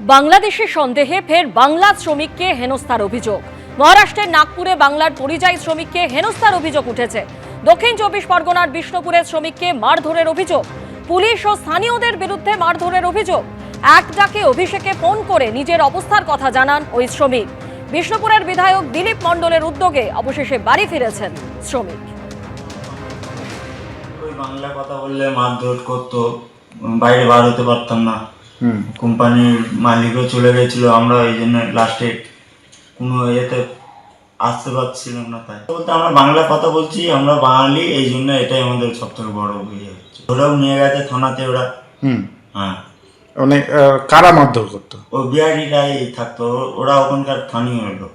বাংলাদেশের সন্দেহে ফের বাংলা শ্রমিককে হেনস্থার অভিযোগ। মহারাষ্ট্রের নাগপুরে বাংলার পরিযায়ী শ্রমিককে হেনস্থার অভিযোগ উঠেছে। দক্ষিণ চব্বিশ পরগনার বিষ্ণুপুরের শ্রমিককে মারধরের অভিযোগ। পুলিশ ও স্থানীয়দের বিরুদ্ধে মারধরের অভিযোগ। এক ডাকে অভিষেকে ফোন করে নিজের অবস্থার কথা জানান ওই শ্রমিক। বিষ্ণুপুরের বিধায়ক দিলীপ মণ্ডলের উদ্যোগে অবশেষে বাড়ি ফিরেছেন শ্রমিক। বাংলা কথা বললে মারধর করতো, বাইরে বার হতে পারতাম না। কোম্পানির মালিকও চলে গেছিল আমরা এই জন্য লাস্টে কোনো ইয়েতে আসতে পারছিলাম না তাই। বলতে আমরা বাংলা কথা বলছি আমরা বাঙালি এই জন্য এটাই আমাদের সব থেকে বড় ইয়ে হচ্ছে। ওরাও নিয়ে গেছে থানাতে ওরা হুম। হ্যাঁ। অনেক কারা মারধর করতো? ও বিহারিরাই থাকতো ওরা ওখানকার স্থানীয় হলো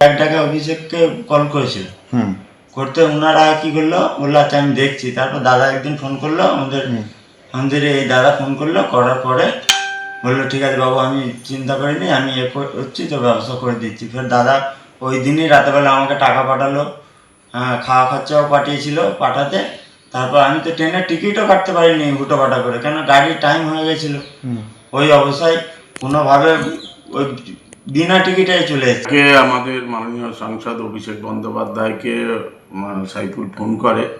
একটাকে অভিষেককে কল করেছিল। হুম। করতে ওনারা কি করল? বলল আচ্ছা আমি দেখছি। তারপর দাদা একদিন ফোন করল আমাদের আমাদের এই দাদা ফোন করল করার পরে বলল ঠিক আছে বাবু আমি চিন্তা করিনি আমি এ কর- হচ্ছি তো ব্যবস্থা করে দিচ্ছি। ফের দাদা ওই দিনই রাতেবেলা আমাকে টাকা পাঠালো। হ্যাঁ খাওয়া খরচাও পাঠিয়েছিল পাঠাতে। তারপর আমি তো ট্রেনের টিকিটও কাটতে পারিনি হুটো পাটা করে কেন গাড়ির টাইম হয়ে গেছিল। ওই অবস্থায় কোনোভাবে ওই বিনা টিকিটাই চলে এসেছে। আমাদের মাননীয় সাংসদ অভিষেক বন্দ্যোপাধ্যায়কে উম, সাইফুল ফোন করে।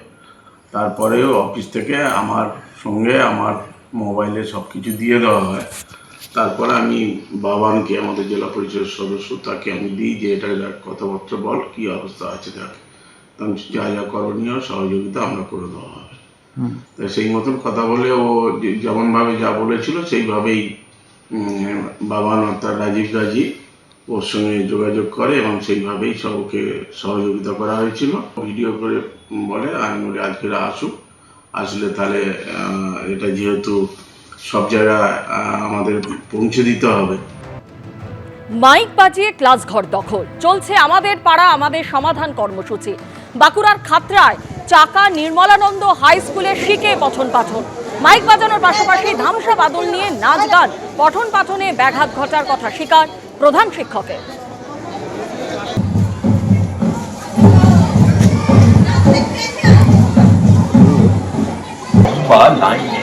তারপরেও অফিস থেকে আমার সঙ্গে আমার মোবাইলে সব কিছু দিয়ে দেওয়া হয়। তারপরে আমি বাবানকে আমাদের জেলা পরিষদের সদস্য তাকে আমি দিই যে এটা কথাবার্তা বল কি অবস্থা আছে তখন যা যা করণীয় সহযোগিতা আমরা করে দেওয়া হবে। তা সেই মতন কথা বলে ও যেমনভাবে যা বলেছিল সেইভাবেই বাবান অর্থাৎ রাজীব গাজী ওর সঙ্গে যোগাযোগ করে এবং সেইভাবেই সবকে সহযোগিতা করা হয়েছিল। ভিডিও করে বলে আমি বলি আজকে আসুক। আসলে তাহলে এটা যেহেতু সব জায়গায় আহ, আমাদের পৌঁছে দিতে হবে। মাইক বাজিয়ে ক্লাস ঘর দখল। চলছে আমাদের পাড়া আমাদের সমাধান কর্মসূচি। বাঁকুড়ার খাতড়ায় চাকা নির্মলানন্দ হাই স্কুলে শিখে পঠন পাঠন মাইক বাজানোর পাশাপাশি ধামসা বাদল নিয়ে নাচ গান পঠন পাঠনে ব্যাঘাত ঘটার কথা স্বীকার প্রধান শিক্ষকের। বা লাইনে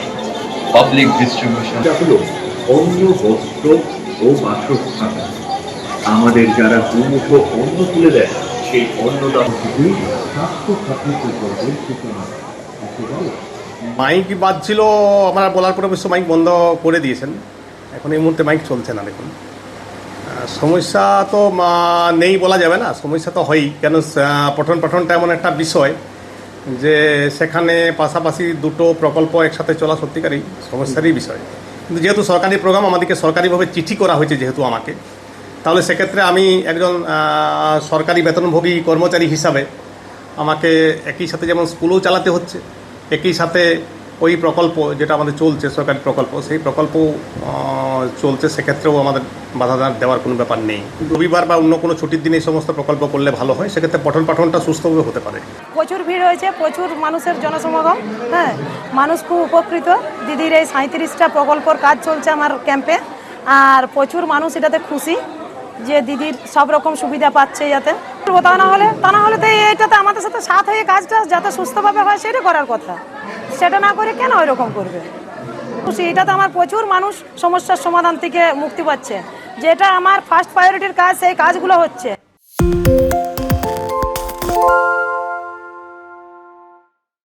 পাবলিক ডিস্ট্রিবিউশন হলো অন্ন বস্ত্র ও বাসস্থান আমাদের যারা দুমুঠো অন্ন তুলে দেয় সেই অন্নদান থেকেই স্বাস্থ্য খাতে করবেন সূচনা মাইক বাজছিল আমার বলার পরে অবশ্য মাইক বন্ধ করে দিয়েছেন। এখন এই মুহূর্তে মাইক চলছে না দেখুন। সমস্যা তো নেই বলা যাবে না। সমস্যা তো হয়ই। কেন পঠন পাঠনটা এমন একটা বিষয় যে সেখানে পাশাপাশি দুটো প্রকল্প একসাথে চলা সত্যিকারই সমস্যারই বিষয়। কিন্তু যেহেতু সরকারি প্রোগ্রাম, আমাদেরকে সরকারিভাবে চিঠি করা হয়েছে যেহেতু আমাকে, তাহলে সেক্ষেত্রে আমি একজন সরকারি বেতনভোগী কর্মচারী হিসাবে আমাকে একই সাথে যেমন স্কুলও চালাতে হচ্ছে, একই সাথে ওই প্রকল্প যেটা আমাদের চলছে, সরকারি প্রকল্প, সেই প্রকল্প চলছে, সেক্ষেত্রেও আমাদের বাধা দেওয়ার কোনো ব্যাপার নেই। রবিবার বা অন্য কোনো ছুটির দিনে এই সমস্ত প্রকল্প করলে ভালো হয়, সেক্ষেত্রে পঠন পাঠনটা সুস্থভাবে হতে পারে। প্রচুর ভিড় হয়েছে, প্রচুর মানুষের জনসমাগম হ্যাঁ? মানুষ খুব উপকৃত। দিদির এই সাঁত্রিশটা প্রকল্পর কাজ চলছে আমার ক্যাম্পে, আর প্রচুর মানুষ এটাতে খুশি যে দিদির সব রকম সুবিধা পাচ্ছে যাতে। তা না হলে, তা না হলে তো এইটাতে আমাদের সাথে সাথ হয়ে কাজটা যাতে সুস্থভাবে হয়, সেটা করার কথা। সেটা না করে কেন ওইরকম করবে? খুশি এটাতে আমার প্রচুর মানুষ সমস্যার সমাধান থেকে মুক্তি পাচ্ছে। যেটা আমার ফার্স্ট প্রায়োরিটির কাজ, সেই কাজগুলো হচ্ছে।